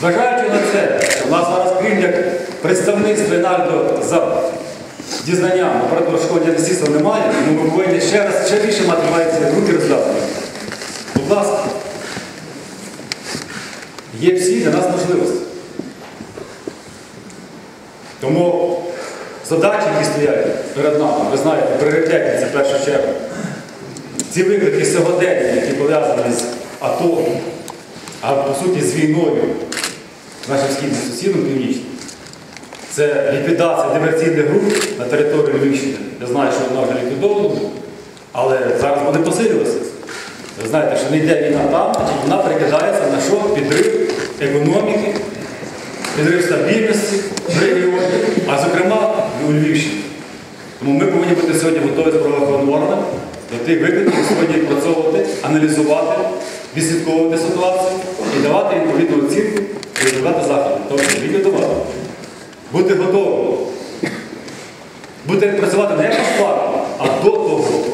Зважаючи на це, що в нас зараз крім як представництво Ренальдо за дізнанням про перешкодження слідства немає, тому ми повинні ще раз ще більше мати руки роздати. Будь ласка, є всі для нас можливості. Тому задачі, які стоять перед нами, ви знаєте, пріоритетні це в першу чергу. Ці виклики сьогодення, які пов'язані з АТО, а по суті з війною нашим східним сусідом північним, це ліквідація диверсійних груп на території Львівщини. Я знаю, що вона вже ліквідована, але зараз буде посилюватися. Ви знаєте, що не йде війна там, значить вона перекидається на що? Підрив економіки, підрив стабільності в регіоні, а зокрема у Львівщині. Тому ми повинні бути сьогодні готові з правоохоронними до тих викликів сьогодні працьовувати, аналізувати, відслідковувати ситуацію і давати відповідну оцінку і результати заходу. Тобто відвідувати. Бути готовим. Бути працювати не як пару, а до того.